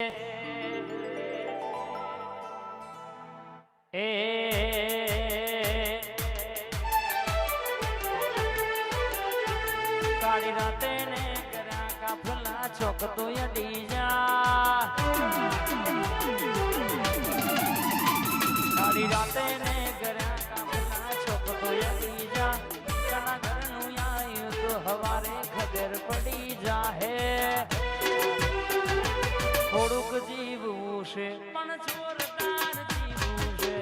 કાળી રાતે ને કર્યા કાફલા ચોક તો અડી જા. કાળી રાતે ને કર્યા કાફલા ચોક તો અડી જા. ઘરનું આયું તો હવારે ખબર પડી જીવવું છે પણ જોરદાર જીવવું છે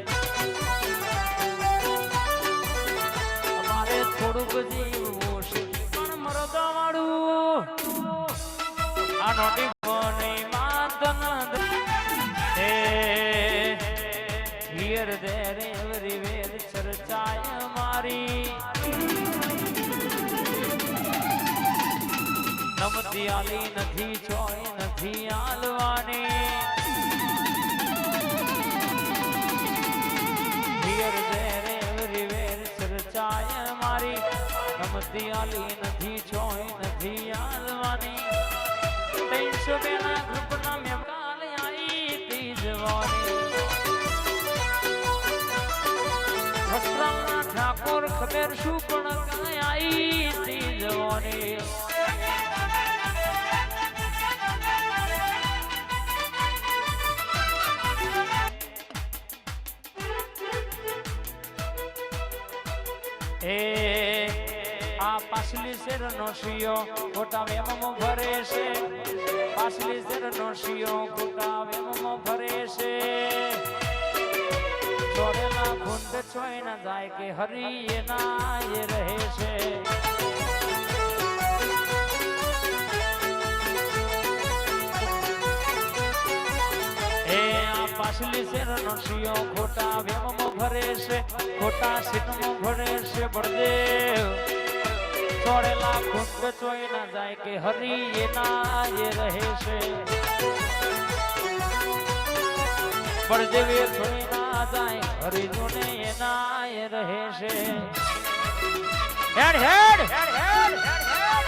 અમારે થોડુંક જીવવું છે પણ મરદા વાળું આ નોટી ફોની માતન હે. હિયર ધેર એવરીવેર ચર્ચાય મારી. નમતી આલી નથી ચોય નથી આલવાની. હિયર ધેર એવરીવેર ચર્ચાય મારી. નમતી આલી નથી ચોય નથી આલવાની. ત્રણસો બેના ગ્રુપના મેં કાલે આઈ તી જવાની ઠાકોર ખબર શું પણ કાંઈ આઈ તી જવાની એ આ પાછલી શેર નો શિયો ખોટા ભરે છે. પાછલી શેર નો શિયો ભરે છે. ચોરેલા ભૂંડ છોય ના જાય કે હરી એના રહે છે. પાછલી શેર ખોટા વેમમાં ભરે છે, ખોટા સીટમાં ભરે છે જાય કે હરી એના એ રહે છે. બળદેવે જાય હરિજોને એના એ રહે છે.